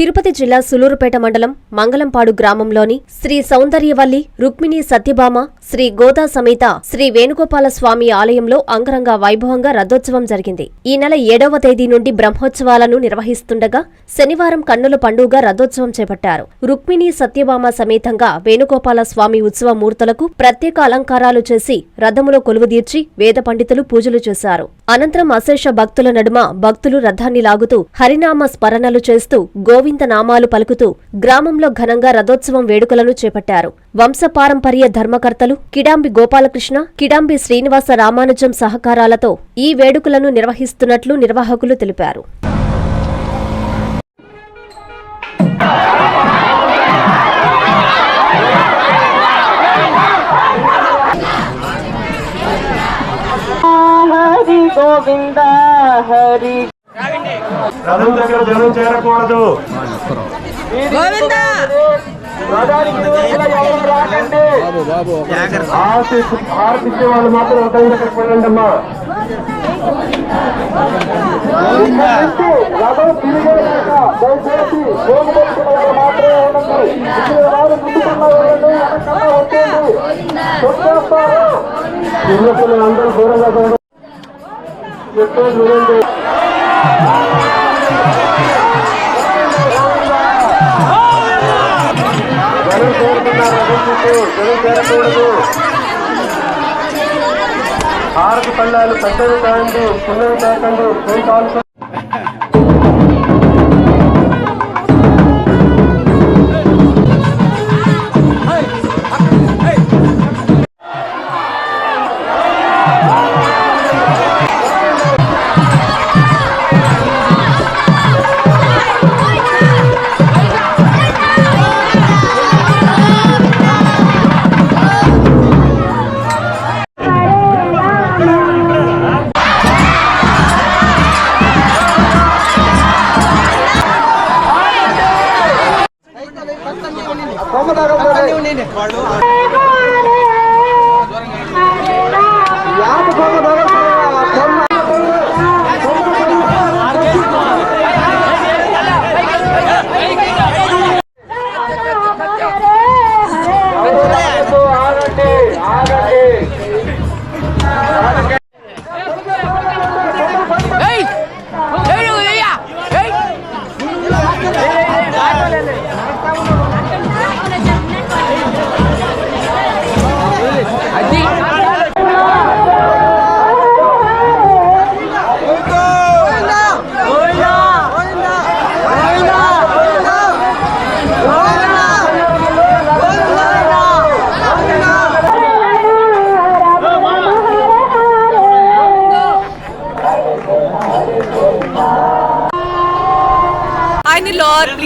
తిరుపతి జిల్లా సులూరుపేట మండలం మంగళంపాడు గ్రామంలోని శ్రీ సౌందర్యవల్లి రుక్మిణి సత్యభామ శ్రీ గోదా సమేత శ్రీ వేణుగోపాల స్వామి ఆలయంలో అంగరంగ వైభవంగా రథోత్సవం జరిగింది. ఈ నెల ఏడవ తేదీ నుండి బ్రహ్మోత్సవాలను నిర్వహిస్తుండగా శనివారం కన్నుల పండుగగా రథోత్సవం చేపట్టారు. రుక్మిణి సత్యభామ సమేతంగా వేణుగోపాల స్వామి ఉత్సవ మూర్తులకు ప్రత్యేక అలంకారాలు చేసి రథములో కొలువుదీర్చి వేద పండితులు పూజలు చేశారు. అనంతరం అశేష భక్తుల నడుమ భక్తులు రథాన్ని లాగుతూ హరినామ స్మరణలు చేస్తూ గోవి గోవింద నామాలు పలుకుతూ గ్రామంలో ఘనంగా రథోత్సవం వేడుకలను చేపట్టారు. వంశపారంపర్య ధర్మకర్తలు కిడాంబి గోపాలకృష్ణ కిడాంబి శ్రీనివాస రామానుజం సహకారాలతో ఈ వేడుకలను నిర్వహిస్తున్నట్లు నిర్వాహకులు తెలిపారు. గోవింద హరి రథం దగ్గర జనం చేరకూడదు. వాళ్ళు మాత్రం రథం దగ్గరికి వెళ్ళండి అమ్మా. రథం తిరిగేదాకా దయచేసి భోగి పట్టుకున్న వాళ్ళు మాత్రమే ఉండండి. ఇక్కడ వారు ముందుకున్న వెళ్ళండి వెనకన్నా వచ్చేయండి. తొక్కేస్తారు చిన్నపిల్లలు అందరూ దూరంగా చూడండి జనం చేరకూడదు ఆరుకు పళ్ళాలు పెద్దవి కాయండి చిన్నవి కాకండి ಯಾವ